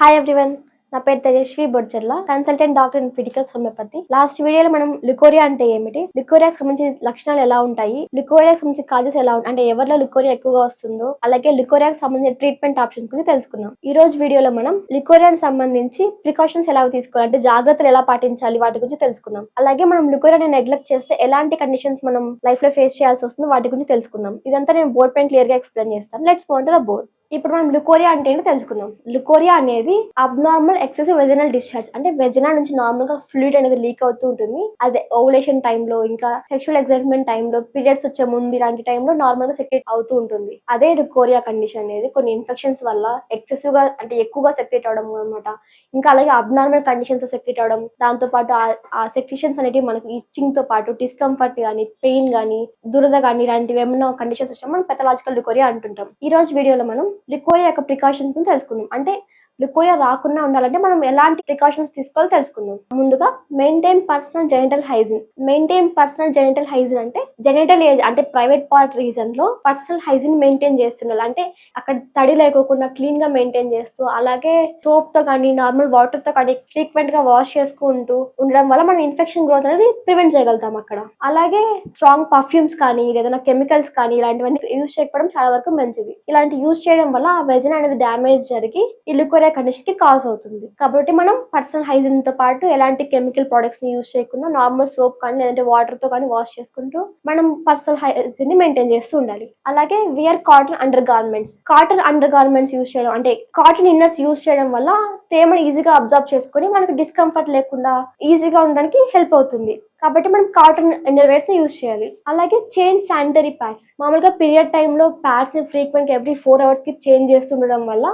Hi everyone నా పేరు Tejaswi Bodcharla consultant doctor in physicals homeopathy last వీడియోలో మనం లుకోరియా అంటే ఏమిటి? లుకోరియాకి సంబంధించిన లక్షణాలు ఎలా ఉంటాయి? లుకోరియాకి సంబంధించిన కాజెస్ ఎలా ఉంటాయి అంటే ఎవరిలో లికోరియా ఎక్కువగా వస్తుందో అలాగే లుకోరియాకి సంబంధించిన ట్రీట్మెంట్ ఆప్షన్స్ గురించి తెలుసుకుందాం. ఈ రోజు వీడియోలో మనం లుకోరియాకి సంబంధించి ప్రికాషన్స్ ఎలా తీసుకోవాలి అంటే జాగ్రత్తలు ఎలా పాటించాలి వాటి గురించి తెలుసుకుందాం. అలాగే మనం లికోరియాని నెగ్లెక్ట్ చేస్తే ఎలాంటి కండిషన్స్ మనం లైఫ్లో ఫేస్ చేయాల్సి వస్తుందో వాటి గురించి తెలుసుకుందాం. ఇదంతా నేను బోర్డ్ పైన క్లియర్గా ఎక్స్ప్లెయిన్ చేస్తాను. Let's move to the board ఇప్పుడు మనం లుకోరియా అంటే ఏంటో తెలుసుకుందాం. లుకోరియా అనేది అబ్నార్మల్ ఎక్సెసివ్ వెజినల్ డిశ్చార్జ్ అంటే వెజినా నుంచి నార్మల్గా ఫ్లూయిడ్ అనేది లీక్ అవుతూ ఉంటుంది. అదే ఓవులేషన్ టైంలో ఇంకా సెక్షువల్ ఎగ్జైట్మెంట్ టైంలో పీరియడ్స్ వచ్చే ముందు ఇలాంటి టైంలో నార్మల్గా సెక్రేట్ అవుతూ ఉంటుంది. అదే లుకోరియా కండిషన్ అనేది కొన్ని ఇన్ఫెక్షన్స్ వల్ల ఎక్సెసివ్గా అంటే ఎక్కువగా సెక్రేట్ అవడం అనమాట ఇంకా అలాగే అబ్నార్మల్ కండిషన్స్ సెక్రేట్ అవడం దాంతో పాటు ఆ- ఆ సెక్రేషన్స్ అనేవి మనకి ఇచ్చింగ్తో పాటు డిస్కంఫర్ట్ కానీ పెయిన్ కానీ దురద కానీ ఇలాంటివి ఏమైనా కండిషన్స్ వచ్చినా మనం పెథలాజికల్ లుకోరియా అంటుంటాం. ఈ రోజు వీడియోలో మనం లికోరియా యొక్క ప్రికాషన్స్ గురించి తెలుసుకుందాం. అంటే లికోరియా రాకుండా ఉండాలంటే మనం ఎలాంటి ప్రికాషన్స్ తీసుకోవాలో తెలుసుకుందాం. ముందుగా maintain personal genital hygiene maintain personal genital hygiene అంటే జెనిటల్ ఏజ్ అంటే ప్రైవేట్ పార్ట్ రీజన్లో పర్సనల్ హైజీన్ మెయింటైన్ చేస్తున్నారు అంటే అక్కడ తడి లేకోకుండా క్లీన్గా మెయింటైన్ చేస్తూ అలాగే సోప్తో కానీ నార్మల్ వాటర్తో కానీ ఫ్రీక్వెంట్గా వాష్ చేసుకుంటూ ఉండడం వల్ల మనం ఇన్ఫెక్షన్ గ్రోత్ అనేది ప్రివెంట్ చేయగలుగుతాం అక్కడ. అలాగే స్ట్రాంగ్ పర్ఫ్యూమ్స్ కానీ ఏదైనా కెమికల్స్ కానీ ఇలాంటివన్నీ యూజ్ చేయకపోవడం చాలా వరకు మంచిది. ఇలాంటి యూజ్ చేయడం వల్ల ఆ వెజన్ అనేది డ్యామేజ్ జరిగి ఈ లిక్వరియా కండిషన్ కండిషన్కి కాజ్ అవుతుంది. కాబట్టి మనం పర్సనల్ హైజీన్తో పాటు ఎలాంటి కెమికల్ ప్రొడక్ట్స్ని యూజ్ చేయకుండా నార్మల్ సోప్ కానీ లేదంటే వాటర్తో కానీ వాష్ చేసుకుంటూ మనం పర్సనల్ హైజీన్ని మెయింటైన్ చేస్తూ ఉండాలి. అలాగే wear cotton under garments cotton under garments use చేయడం అంటే కాటన్ ఇన్నర్స్ యూజ్ చేయడం వల్ల తేమని ఈజీగా అబ్జర్వ్ చేసుకొని మనకు డిస్కంఫర్ట్ లేకుండా ఈజీగా ఉండడానికి హెల్ప్ అవుతుంది. కాబట్టి మనం కాటన్ ఇన్నర్వేర్స్ యూజ్ చేయాలి. అలాగే చేంజ్ శానిటరీ ప్యాడ్స్ మామూలుగా పీరియడ్ టైంలో ప్యాడ్స్ ఫ్రీక్వెంట్ ఎవ్రీ ఫోర్ అవర్స్కి చేంజ్ చేస్తుండడం వల్ల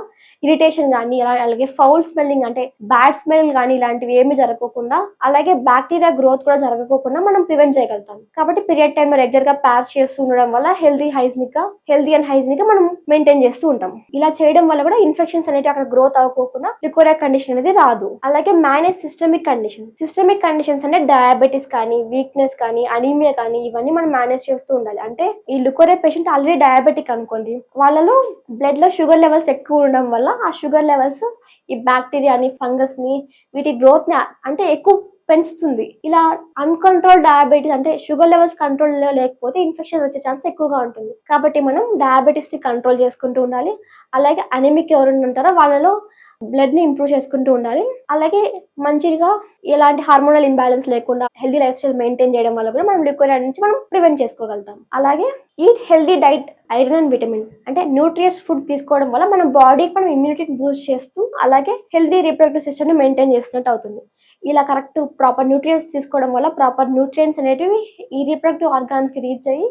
ఇరిటేషన్ కానీ అలాగే ఫౌల్ స్మెల్లింగ్ అంటే బ్యాడ్ స్మెల్ కానీ ఇలాంటివి ఏమి జరగకుండా అలాగే బ్యాక్టీరియా గ్రోత్ కూడా జరగకోకుండా మనం ప్రివెంట్ చేయగలుగుతాం. కాబట్టి పీరియడ్ టైంలో రెగ్యులర్గా ప్యాడ్స్ చేస్తూ ఉండడం వల్ల హెల్దీ హైజీనిక్గా హెల్దీ అండ్ హైజీనిక్గా మనం మెయింటైన్ చేస్తూ ఉంటాం. ఇలా చేయడం వల్ల కూడా ఇన్ఫెక్షన్స్ అనేవి అక్కడ గ్రోత్ అవ్వకోకుండా రికోరియా కండిషన్ అనేది రాదు. అలాగే manage systemic condition systemic conditions అంటే డయాబెటీస్ కానీ వీక్నెస్ కానీ అనీమియా కానీ ఇవన్నీ మనం మేనేజ్ చేస్తూ ఉండాలి. అంటే ఈ లుకోరే పేషెంట్ ఆల్రెడీ డయాబెటిక్ అనుకోండి. వాళ్ళలో బ్లడ్లో షుగర్ లెవెల్స్ ఎక్కువ ఉండడం వల్ల ఆ షుగర్ లెవెల్స్ ఈ బ్యాక్టీరియాని ఫంగస్ని వీటి గ్రోత్ని అంటే ఎక్కువ పెంచుతుంది. ఇలా అన్కంట్రోల్ డయాబెటీస్ అంటే షుగర్ లెవెల్స్ కంట్రోల్లో లేకపోతే ఇన్ఫెక్షన్ వచ్చే ఛాన్స్ ఎక్కువగా ఉంటుంది. కాబట్టి మనం డయాబెటీస్ని కంట్రోల్ చేసుకుంటూ ఉండాలి. అలాగే అనమిక్ ఎవరైనా ఉంటారో వాళ్ళలో బ్లడ్ని ఇంప్రూవ్ చేసుకుంటూ ఉండాలి. అలాగే మంచిగా ఎలాంటి హార్మోనల్ ఇంబ్యాలెన్స్ లేకుండా హెల్దీ లైఫ్ స్టైల్ మెయింటైన్ చేయడం వల్ల కూడా మనం లిక్విడ్ నుంచి మనం ప్రివెంట్ చేసుకోగలుగుతాం. అలాగే eat healthy diet iron and vitamins అంటే న్యూట్రియస్ ఫుడ్ తీసుకోవడం వల్ల మన బాడీకి మనం ఇమ్యూనిటీ బూస్ట్ చేస్తూ అలాగే హెల్దీ రీప్రొడక్టివ్ సిస్టమ్ని మెయింటైన్ చేస్తున్నట్టు అవుతుంది. ఇలా కరెక్ట్ ప్రాపర్ న్యూట్రియన్స్ తీసుకోవడం వల్ల ప్రాపర్ న్యూట్రియన్స్ అనేటివి ఈ రీప్రొడక్టివ్ ఆర్గాన్స్కి రీచ్ అయ్యి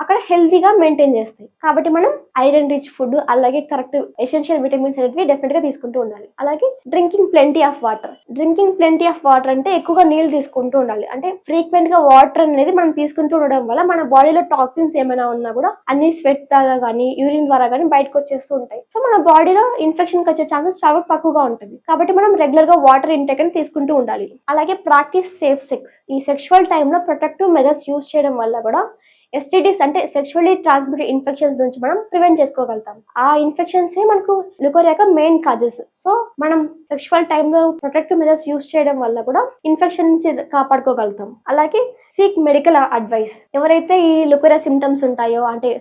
అక్కడ హెల్తీగా మెయింటైన్ చేస్తాయి. కాబట్టి మనం ఐరన్ రిచ్ ఫుడ్ అలాగే కరెక్ట్ ఎసెన్షియల్ విటమిన్స్ అనేవి డెఫినెట్గా తీసుకుంటూ ఉండాలి. అలాగే drinking plenty of water. Drinking plenty of water అంటే ఎక్కువగా నీళ్ళు తీసుకుంటూ ఉండాలి. అంటే ఫ్రీక్వెంట్గా వాటర్ అనేది మనం తీసుకుంటూ ఉండడం వల్ల మన బాడీలో టాక్సిన్స్ ఏమైనా ఉన్నా కూడా అన్ని స్వెట్ ద్వారా కానీ యూరిన్ ద్వారా కానీ బయటకు వచ్చేస్తూ ఉంటాయి. సో మన బాడీలో ఇన్ఫెక్షన్ వచ్చే ఛాన్సెస్ చాలా తక్కువగా ఉంటుంది. కాబట్టి మనం రెగ్యులర్గా వాటర్ ఇంటెక్ అని తీసుకుంటూ ఉండాలి. అలాగే ప్రాక్టీస్ సేఫ్ సెక్స్. ఈ సెక్షువల్ టైంలో ప్రొటెక్టివ్ మెజర్స్ యూజ్ చేయడం వల్ల కూడా ఎస్టీడీస్ అంటే సెక్షువల్లీ ట్రాన్స్మిటెడ్ ఇన్ఫెక్షన్స్ నుంచి మనం ప్రివెంట్ చేసుకోగలుగుతాం. ఆ ఇన్ఫెక్షన్స్ మనకు లుకోరియాక మెయిన్ కాజెస్ సో మనం సెక్షువల్ టైంలో ప్రొటెక్టివ్ మెజర్స్ యూజ్ చేయడం వల్ల కూడా ఇన్ఫెక్షన్ నుంచి కాపాడుకోగలుగుతాం. అలాగే సీక్ మెడికల్ అడ్వైస్ ఎవరైతే ఈ లుకోరియా సిమ్టమ్స్ ఉంటాయో అంటే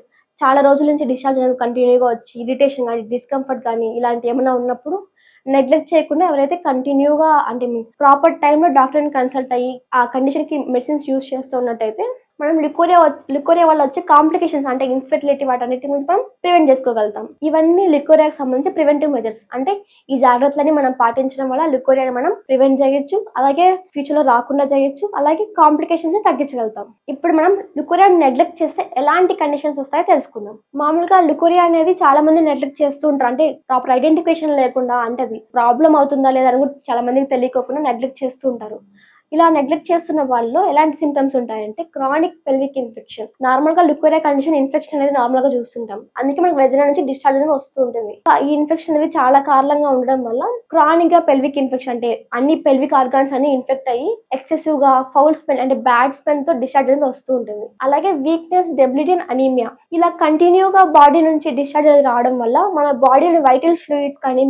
చాలా రోజుల నుంచి డిశ్చార్జ్ అనేది కంటిన్యూగా వచ్చి ఇరిటేషన్ కానీ డిస్కంఫర్ట్ కానీ ఇలాంటి ఏమైనా ఉన్నప్పుడు నెగ్లెక్ట్ చేయకుండా ఎవరైతే కంటిన్యూగా అంటే ప్రాపర్ టైంలో డాక్టర్ని కన్సల్ట్ అయ్యి ఆ కండిషన్కి మెడిసిన్స్ యూజ్ చేస్తూ ఉన్నట్టయితే మనం లికోరియా లికోరియా వల్ల వచ్చే కాంప్లికేషన్స్ అంటే ఇన్ఫెర్టిలిటీ వాటన్నిటి నుంచి మనం ప్రివెంట్ చేసుకోగలుగుతాం. ఇవన్నీ లికోరియాకి సంబంధించి ప్రివెంటివ్ మెజర్స్. అంటే ఈ జాగ్రత్తలని మనం పాటించడం వల్ల లికోరియాని మనం ప్రివెంట్ చేయొచ్చు అలాగే ఫ్యూచర్లో రాకుండా చేయొచ్చు అలాగే కాంప్లికేషన్స్ తగ్గించగలుగుతాం. ఇప్పుడు మనం లికోరియా నెగ్లెక్ట్ చేస్తే ఎలాంటి కండిషన్స్ వస్తాయో తెలుసుకుందాం. మామూలుగా లికోరియా అనేది చాలా మంది నెగ్లెక్ట్ చేస్తూ ఉంటారు. అంటే ప్రాపర్ ఐడెంటిఫికేషన్ లేకుండా అంటే అది ప్రాబ్లం అవుతుందా లేదా అని కూడా చాలా మందికి తెలియకోకుండా నెగ్లెక్ట్ చేస్తూ ఉంటారు. ఇలా నెగ్లెక్ట్ చేస్తున్న వాళ్ళలో ఎలాంటి సిమ్టమ్స్ ఉంటాయంటే క్రానిక్ పెల్విక్ ఇన్ఫెక్షన్ నార్మల్గా లిక్వరియా కండిషన్ ఇన్ఫెక్షన్ అనేది నార్మల్గా చూస్తుంటాం. అందుకే మనకి వెజన నుంచి డిశ్చార్జ్ అనేది వస్తూ ఉంటుంది. ఈ ఇన్ఫెక్షన్ అనేది చాలా కారణంగా ఉండడం వల్ల క్రానిక్గా పెల్విక్ ఇన్ఫెక్షన్ అంటే అన్ని పెల్విక్ ఆర్గాన్స్ అన్ని ఇన్ఫెక్ట్ అయ్యి ఎక్సెసివ్గా ఫౌల్ స్పెల్ అంటే బ్యాడ్ స్పెల్తో డిశ్చార్జ్ అనేది వస్తూ ఉంటుంది. అలాగే వీక్నెస్ డెబిలిటీ అండ్ అనీమియా ఇలా కంటిన్యూగా బాడీ నుంచి డిశ్చార్జ్ అనేది రావడం వల్ల మన బాడీలో వైటల్ ఫ్లూయిడ్స్ కానీ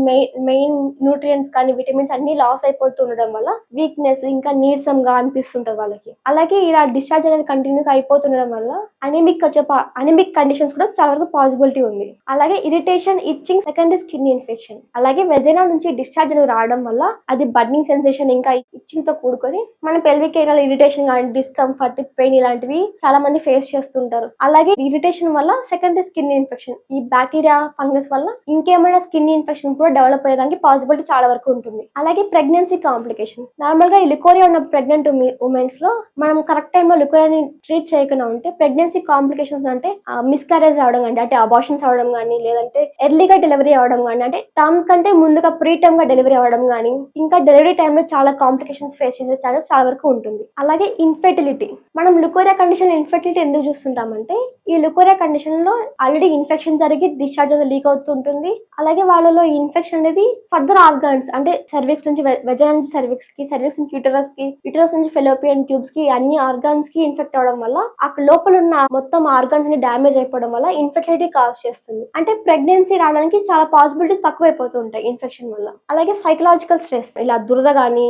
మెయిన్ న్యూట్రియంట్స్ కానీ విటమిన్స్ అన్ని లాస్ అయిపోతూ ఉండడం వల్ల వీక్నెస్ ఇంకా నీరసంగా అనిపిస్తుంటది వాళ్ళకి. అలాగే ఇలా డిశ్చార్జ్ అనేది కంటిన్యూగా అయిపోతుండడం వల్ల అనిమిక్ వచ్చే అనిమిక్ కండిషన్స్ కూడా చాలా వరకు పాసిబిలిటీ ఉంది. అలాగే irritation itching second skin infection అలాగే వెజైనా నుంచి డిశ్చార్జ్ అనేది రావడం వల్ల అది బర్నింగ్ సెన్సేషన్ ఇంకా ఇచ్చింగ్తో కూడుకొని మన పెల్విక్ ఏరియాలో ఇరిటేషన్ కానీ డిస్కంఫర్ట్ పెయిన్ ఇలాంటివి చాలా మంది ఫేస్ చేస్తుంటారు. అలాగే ఇరిటేషన్ వల్ల సెకండ్ స్కిన్ ఇన్ఫెక్షన్ ఈ బ్యాక్టీరియా ఫంగస్ వల్ల ఇంకేమైనా స్కిన్ ఇన్ఫెక్షన్ కూడా డెవలప్ అయ్యేదానికి పాసిబిలిటీ చాలా వరకు ఉంటుంది. అలాగే ప్రెగ్నెన్సీ కాంప్లికేషన్ నార్మల్గా లికోరియా ఉన్న ప్రెగ్నెంట్ ఉమెన్స్లో మనం కరెక్ట్ టైంలో లికోరియాని ట్రీట్ చేయకుండా ఉంటే ప్రెగ్నెన్సీ కాంప్లికేషన్స్ అంటే మిస్కారేజ్ అవడం కానీ అంటే అబార్షన్స్ అవడం కానీ లేదంటే ఎర్లీగా డెలివరీ అవడం కానీ అంటే టర్మ్ కంటే ముందుగా ప్రీ టర్మ్గా డెలివరీ అవడం కానీ ఇంకా డెలివరీ టైంలో చాలా కాంప్లికేషన్స్ ఫేస్ చేసే ఛాన్సెస్ చాలా వరకు ఉంటుంది. అలాగే ఇన్ఫెర్టిలిటీ మనం లుకోరియా కండిషన్ ఇన్ఫెర్టిలిటీ ఎందుకు చూస్తుంటామంటే ఈ లుకోరియా కండిషన్లో ఆల్రెడీ ఇన్ఫెక్షన్ జరిగి డిశ్చార్జ్ అనేది లీక్ అవుతుంటుంది. అలాగే వాళ్ళలో ఇన్ఫెక్షన్ అనేది ఫర్దర్ ఆర్గాన్స్ అంటే సర్వీక్స్ నుంచి వెజన నుంచి సర్వీక్స్కి సర్వీక్స్ నుంచి యూటరస్కి యూటరస్ నుంచి ఫెలోపియన్ ట్యూబ్స్కి అన్ని ఆర్గాన్స్కి ఇన్ఫెక్ట్ అవడం వల్ల అక్కడ లోపల ఉన్న మొత్తం ఆర్గాన్స్ని డ్యామేజ్ అయిపోవడం వల్ల ఇన్ఫెర్టిలిటీ కాజ్ చేస్తుంది. అంటే ప్రెగ్నెన్సీ రావడానికి చాలా పాసిబిలిటీ తక్కువైపోతూ ఉంటాయి ఇన్ఫెక్షన్ వల్ల. అలాగే సైకలాజికల్ స్ట్రెస్ ఇలా దురద కానీ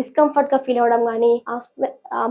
డిస్కంఫర్ట్గా ఫీల్ అవడం కానీ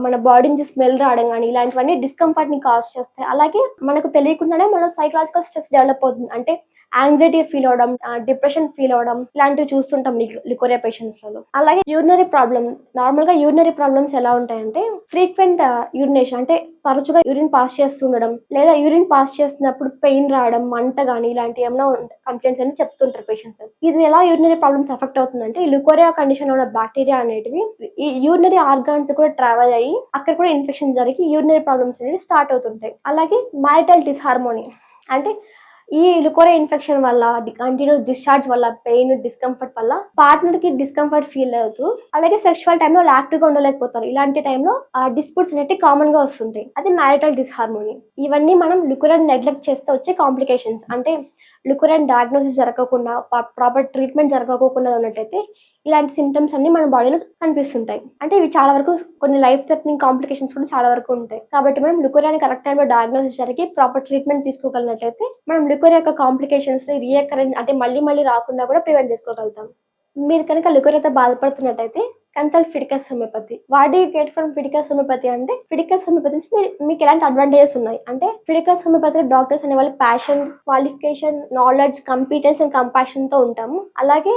మన బాడీ నుంచి స్మెల్ రావడం కానీ ఇలాంటివన్నీ డిస్కంఫర్ట్ని కాజ్ చేస్తాయి. అలాగే మనకు తెలియకుండానే మన సైకలాజికల్ స్ట్రెస్ డెవలప్ అవుతుంది. అంటే యాంగ్జైటీ ఫీల్ అవడం డిప్రెషన్ ఫీల్ అవడం ఇలాంటివి చూస్తుంటాం లికోరియా పేషెంట్స్లలో. అలాగే యూరినరీ ప్రాబ్లమ్ నార్మల్గా యూరినరీ ప్రాబ్లమ్స్ ఎలా ఉంటాయంటే ఫ్రీక్వెంట్ యూరినేషన్ అంటే తరచుగా యూరిన్ పాస్ చేస్తుండడం లేదా యూరిన్ పాస్ చేస్తున్నప్పుడు పెయిన్ రావడం మంట కానీ ఇలాంటి ఏమైనా కంప్లైంట్స్ అని చెప్తుంటారు పేషెంట్స్ ఇది ఎలా యూరినరీ ప్రాబ్లమ్స్ ఎఫెక్ట్ అవుతుందంటే ఈ లుకోరియా కండిషన్ ఉన్న బ్యాక్టీరియా అనేటివి ఈ యూరినరీ ఆర్గాన్స్ కూడా ట్రావెల్ అయ్యి అక్కడ కూడా ఇన్ఫెక్షన్ జరిగి యూరినరీ ప్రాబ్లమ్స్ అనేవి స్టార్ట్ అవుతుంటాయి. అలాగే మైటల్ డిస్హార్మోనీ అంటే ఈ లుకోరియా ఇన్ఫెక్షన్ వల్ల కంటిన్యూ డిశ్చార్జ్ వల్ల పెయిన్ డిస్కంఫర్ట్ వల్ల పార్ట్నర్కి డిస్కంఫర్ట్ ఫీల్ అవుతూ అలాగే సెక్షువల్ టైంలో యాక్టివ్గా ఉండలేకపోతారు. ఇలాంటి టైంలో ఆ డిస్ప్యూట్స్ అనేవి కామన్గా వస్తుంటాయి. అది మ్యారిటల్ డిస్హార్మోనీ ఇవన్నీ మనం లుకోరియా నెగ్లెక్ట్ చేస్తే వచ్చే కాంప్లికేషన్స్ అంటే లుకోరియన్ డయాగ్నోసిస్ జరగకుండా ప్రాపర్ ట్రీట్మెంట్ జరగకోకుండా ఉన్నట్టయితే ఇలాంటి సిమ్టమ్స్ అన్ని మన బాడీలో కనిపిస్తుంటాయి. అంటే ఇవి చాలా వరకు కొన్ని లైఫ్ థ్రెటనింగ్ కాంప్లికేషన్స్ కూడా చాలా వరకు ఉంటాయి. కాబట్టి మనం లుకోరియాని కరెక్ట్ టైంలో డయాగ్నోసిస్ జరిగి ప్రాపర్ ట్రీట్మెంట్ తీసుకోగలిగినట్లయితే మనం లుకోరియా యొక్క కాంప్లికేషన్స్ని రియకరెంట్ అంటే మళ్ళీ మళ్ళీ రాకుండా కూడా ప్రివెంట్ చేసుకోగలుగుతాం. మీరు కనుక లుకోరియాతో బాధపడుతున్నట్టయితే consult Fiticus Homeopathy what do get from Fiticus Homeopathy అంటే ఫిడికస్ హోమియోపతి నుంచి మీకు ఎలాంటి అడ్వాంటేజెస్ ఉన్నాయి? అంటే ఫిడికస్ హోమియోపతి డాక్టర్స్ అనే వాళ్ళు passion qualification knowledge competence and కంపాషన్తో ఉంటాము. అలాగే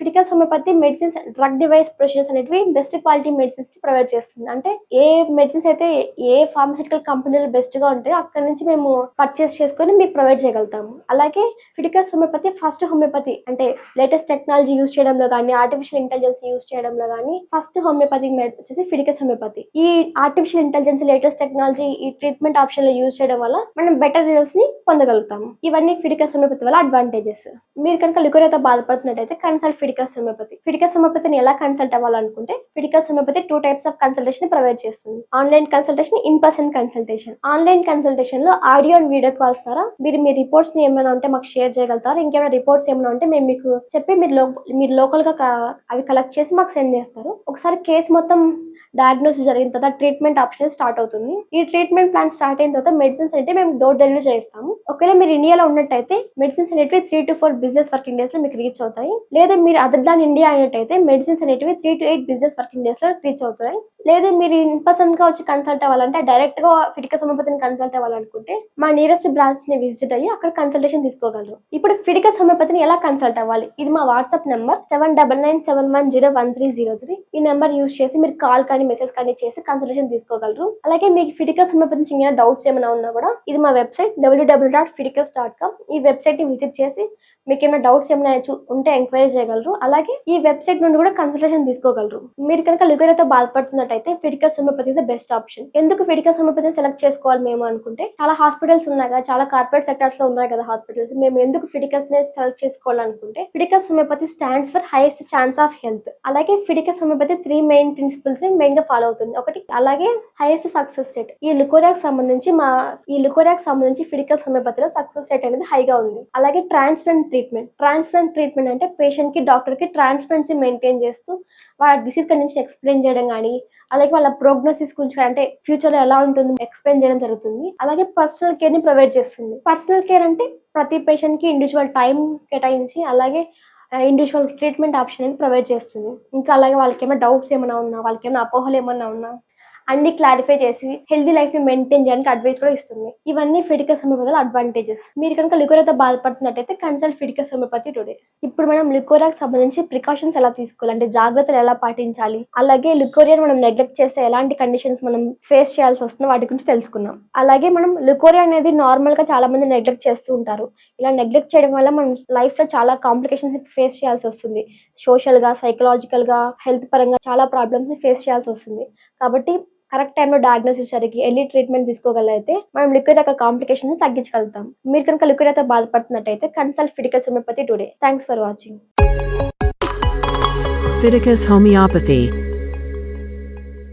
Fiticus Homeopathy medicines drug device procedures అనేటివి బెస్ట్ క్వాలిటీ మెడిసిన్స్ ప్రొవైడ్ చేస్తుంది. అంటే ఏ మెడిసిన్స్ అయితే ఏ ఫార్మసిటికల్ కంపెనీలు బెస్ట్గా ఉంటాయో అక్కడ నుంచి మేము పర్చేస్ చేసుకొని మీకు ప్రొవైడ్ చేయగలుగుతాము. అలాగే ఫిడికస్ హోమియోపతి ఫస్ట్ హోమియోపతి అంటే లేటెస్ట్ టెక్నాలజీ యూస్ చేయడంలో కానీ ఆర్టిఫిషియల్ ఇంటెలిజెన్స్ యూస్ చేయడంలో కానీ ఫస్ట్ హోమియోపతి వచ్చేసి ఫిడికస్ హోమియోపతి ఈ ఆర్టిఫిషియల్ ఇంటెలిజెన్స్ లేటెస్ట్ టెక్నాలజీ ఈ ట్రీట్మెంట్ ఆప్షన్లో యూస్ చేయడం వల్ల మనం బెటర్ రిజల్ట్స్ని పొందగలుగుతాము. ఇవన్నీ ఫిటికల్స్ హోమియోపతి వల్ల అడ్వాంటేజెస్ మీరు కనుక లికోరియాతో బాధపడుతున్నట్టయితే కన్సల్ట్ ఫిడికా హోమియోపతి ఫిడికా సమపతిని ఎలా కన్సల్ట్ అవ్వాలనుకుంటే Fiticus Homeopathy two types of consultation provide చేస్తుంది. Online consultation in person consultation online కన్సల్టేషన్లో audio and video calls ద్వారా మీరు మీ రిపోర్ట్స్ని ఏమైనా ఉంటే మాకు షేర్ చేయగలుగుతారు. ఇంకేమైనా రిపోర్ట్స్ ఏమైనా ఉంటే మేము మీకు చెప్పి మీరు లో మీరు లోకల్గా అవి కలెక్ట్ చేసి మాకు సెండ్ చేస్తారు. ఒకసారి కేసు మొత్తం డయాగ్నోసిస్ జరిగిన తర్వాత ట్రీట్మెంట్ ఆప్షన్ స్టార్ట్ అవుతుంది. ఈ ట్రీట్మెంట్ ప్లాన్ స్టార్ట్ అయిన తర్వాత మెడిసిన్స్ అంటే మేము డోర్ డెలివరీ చేస్తాము. ఒకవేళ మీరు ఇండియాలో ఉన్నట్టయితే మెడిసిన్స్ అనేటివి three to four business working డేస్లో మీకు రీచ్ అవుతాయి. లేదా మీరు అదర్ దాన్ ఇండియా అయినట్టయితే మెడిసిన్స్ అనేటివి three to eight business working డేస్లో రీచ్ అవుతాయి. లేదా మీరు ఇన్ పర్సన్గా వచ్చి కన్సల్ట్ అవ్వాలంటే డైరెక్ట్గా ఫిడికస్ సోమపతిని కన్సల్ట్ అవ్వాలనుకుంటే మా నియరెస్ట్ బ్రాంచ్ని విజిట్ అయ్యి అక్కడ కన్సల్టేషన్ తీసుకోగలరు. ఇప్పుడు ఫిడికస్ సోమపతిని ఎలా కన్సల్ట్ అవ్వాలి? ఇది మా WhatsApp number seven double nine seven one zero one three zero three ఈ నెంబర్ యూస్ చేసి మీరు కాల్ కానీ మెసేజ్ కానీ చేసి కన్సల్టేషన్ తీసుకోగలరు. అలాగే మీకు ఫిడికస్ సంబంధించి ఏమైనా డౌట్స్ ఏమైనా ఉన్నా కూడా ఇది మా website W W dot Fiticus dot com ఈ వెబ్సైట్ని విజిట్ చేసి మీకు ఏమైనా డౌట్స్ ఏమైనా ఉంటే ఎంక్వైరీ చేయగలరు. అలాగే ఈ వెబ్సైట్ నుండి కూడా కన్సల్టేషన్ తీసుకోగలరు. మీరు కనుక లిగోరియాతో బాధపడుతున్నట్టయితే Fiticus Fiticus the best option ఎందుకు ఫిడికల్ హోమియోపతి సెలెక్ట్ చేసుకోవాలి మేము అనుకుంటే చాలా హాస్పిటల్స్ ఉన్నాయి కదా చాలా కార్పొరేట్ సెక్టర్స్లో ఉన్నాయి కదా హాస్పిటల్స్ మేము ఎందుకు ఫిడికల్స్ని సెలెక్ట్ చేసుకోవాలనుకుంటే Fiticus Homeopathy stands for highest chance of health అలాగే ఫిడికల్ హోమియోపతి త్రీ మెయిన్ ప్రిన్సిపల్స్ని మెయిన్ గా ఫాలో అవుతుంది. ఒకటి అలాగే హైయెస్ట్ సక్సెస్ రేట్ ఈ లుకోరియాకి సంబంధించి మా ఈ లుకోరియాకి సంబంధించి ఫిడికల్ సమయపతిలో సక్సెస్ రేట్ అనేది హైగా ఉంది. అలాగే ట్రాన్స్ప్లాంట్ ట్రీట్మెంట్ ట్రాన్స్ప్లాంట్ ట్రీట్మెంట్ అంటే పేషెంట్కి డాక్టర్కి ట్రాన్స్పరెన్సీ మెయింటైన్ చేస్తూ వాళ్ళ డిసీజ్ కండిషన్ ఎక్స్ప్లెయిన్ చేయడం కానీ అలాగే వాళ్ళ ప్రోగ్నోసిస్ గురించి అంటే ఫ్యూచర్లో ఎలా ఉంటుంది ఎక్స్ప్లెయిన్ చేయడం జరుగుతుంది. అలాగే పర్సనల్ కేర్ని ప్రొవైడ్ చేస్తుంది. పర్సనల్ కేర్ అంటే ప్రతి పేషెంట్కి ఇండివిజువల్ టైం కేటాయించి అలాగే ఇండివిజువల్ ట్రీట్మెంట్ ఆప్షన్ అనేది ప్రొవైడ్ చేస్తుంది. ఇంకా అలాగే వాళ్ళకి ఏమైనా డౌట్స్ ఏమైనా ఉన్నా వాళ్ళకి ఏమైనా అపోహలు ఏమైనా ఉన్నా అన్ని క్లారిఫై చేసి హెల్దీ లైఫ్ని మెయింటైన్ చేయడానికి అడ్వైస్ కూడా ఇస్తుంది. ఇవన్నీ ఫిడికస్ హోమియోపతి అడ్వాంటేజెస్ మీరు కనుక లికోరాతో బాధపడుతున్నట్టయితే కన్సల్ట్ ఫిడికస్ హోమియోపతి టుడే ఇప్పుడు మనం లికోరియాకి సంబంధించి ప్రికాషన్స్ ఎలా తీసుకోవాలి? అంటే జాగ్రత్తలు ఎలా పాటించాలి? అలాగే లికోరియా మనం నెగ్లెక్ట్ చేస్తే ఎలాంటి కండిషన్స్ మనం ఫేస్ చేయాల్సి వస్తుందో వాటి గురించి తెలుసుకున్నాం అలాగే మనం లికోరియా అనేది నార్మల్గా చాలా మంది నెగ్లెక్ట్ చేస్తూ ఉంటారు. ఇలా నెగ్లెక్ట్ చేయడం వల్ల మనం లైఫ్లో చాలా కాంప్లికేషన్స్ ఫేస్ చేయాల్సి వస్తుంది. సోషల్గా సైకలాజికల్గా హెల్త్ పరంగా చాలా ప్రాబ్లమ్స్ ఫేస్ చేయాల్సి వస్తుంది. కాబట్టి కరెక్ట్ టైంలో డయాగ్నోసిస్ జరిగి ఎర్లీ ట్రీట్మెంట్ తీసుకోగలైతే మనం లిక్విడ్ యొక్క కాంప్లికేషన్స్ తగ్గించగలుగుతాం. మీరు కనుక లిక్విడ్ అయితే బాధపడుతున్నట్టయితే consult Fiticus Homeopathy today thanks for watching Fiticus Homeopathy.